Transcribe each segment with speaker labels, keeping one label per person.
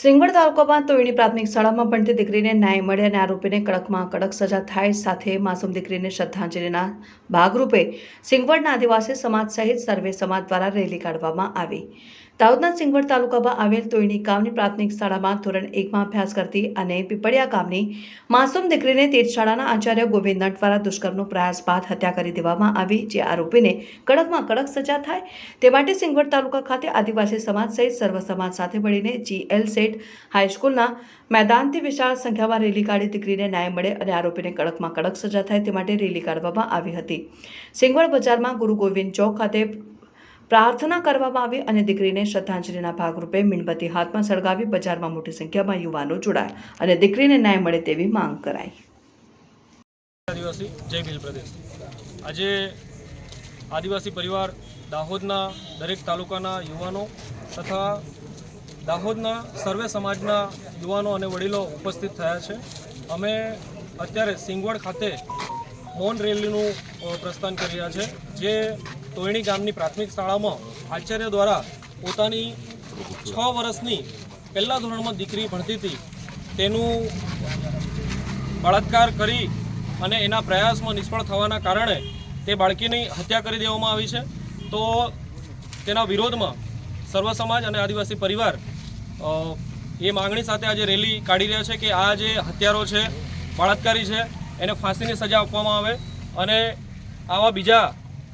Speaker 1: સિંગવડ તાલુકામાં તોયણી પ્રાથમિક શાળામાં ભણતી દીકરીને ન્યાય મળે અને આરોપીને કડકમાં કડક સજા થાય સાથે માસૂમ દીકરીને શ્રદ્ધાંજલિના ભાગરૂપે સિંગવડના આદિવાસી સમાજ સહિત સર્વે સમાજ દ્વારા રેલી કાઢવામાં આવી. દાહોદના સિંગવડ તાલુકામાં આવેલ તોયણી ગામની પ્રાથમિક શાળામાં ધોરણ એકમાં અભ્યાસ કરતી અને પીપળિયા ગામની માસૂમ દીકરીને તીર્થ શાળાના આચાર્ય ગોવિંદ નટ દ્વારા દુષ્કર્મનો પ્રયાસ બાદ હત્યા કરી દેવામાં આવી, જે આરોપીને કડકમાં કડક સજા થાય. તે માટે સિંગવડ તાલુકા ખાતે આદિવાસી સમાજ સહિત સર્વ સમાજ સાથે મળીને જીએલ સેટ હાઈસ્કૂલના મેદાનથી વિશાળ સંખ્યામાં રેલી કાઢી દીકરીને ન્યાય મળે અને આરોપીને કડકમાં કડક સજા થાય તે માટે રેલી કાઢવામાં આવી હતી. સિંગવડ બજારમાં ગુરુ ગોવિંદ ચોક ખાતે પ્રાર્થના કરવામાં આવી અને દીકરીને શ્રદ્ધાંજલિના ભાગરૂપે મીણબત્તી હાથમાં સળગાવી બજારમાં મોટી સંખ્યામાં યુવાનો જોડાયા અને દીકરીને ન્યાય મળે તેવી માંગ કરાઈ.
Speaker 2: આદિવાસી, જય ભીલ પ્રદેશ. આજે આદિવાસી પરિવાર દાહોદના દરેક તાલુકાના યુવાનો તથા દાહોદના સર્વે સમાજના યુવાનો અને વડીલો ઉપસ્થિત થયા છે. અમે અત્યારે સિંગવડ ખાતે મૌન રેલીનું પ્રસ્થાન કરી રહ્યા છે, જે તોયણી ગામની પ્રાથમિક શાળામાં આચાર્ય દ્વારા પોતાની છ વર્ષની પહેલા ધોરણમાં દીકરી ભણતી હતી. તેનું બળાત્કાર કરી અને એના પ્રયાસમાં નિષ્ફળ થવાના કારણે તે બાળકીની હત્યા કરી દેવામાં આવી છે. તો તેના વિરોધમાં સર્વ સમાજ અને આદિવાસી પરિવાર એ માંગણી સાથે આજે રેલી કાઢી રહ્યા છે કે આ જે હત્યારો છે, બળાત્કારી છે, એને ફાંસીની સજા આપવામાં આવે અને આવા બીજા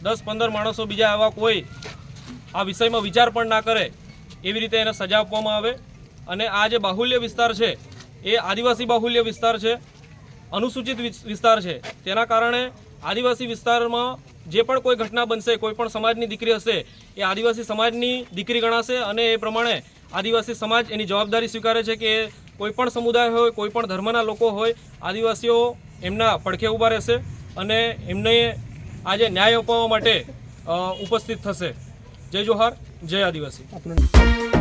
Speaker 2: દસ, પંદર માણસો બીજા આવા કોઈ આ વિષયમાં વિચાર પણ ના કરે એવી રીતે એને સજા આપવામાં આવે અને આ જે બાહુલ્ય વિસ્તાર છે, એ આદિવાસી બાહુલ્ય વિસ્તાર છે, અનુસૂચિત વિસ્તાર છે. તેના કારણે આદિવાસી વિસ્તારમાં જે પણ કોઈ ઘટના બનશે, કોઈ પણ સમાજની દીકરી હશે, એ આદિવાસી સમાજની દીકરી ગણાશે અને એ પ્રમાણે આદિવાસી સમાજ એની જવાબદારી સ્વીકારે છે કે કોઈ પણ સમુદાય હોય, કોઈ પણ ધર્મના લોકો હોય, આદિવાસીઓ એમના પડખે ઊભા રહેશે અને એમને આજે ન્યાય અપાવવા માટે ઉપસ્થિત થશે. જય જોહાર, જય આદિવાસી.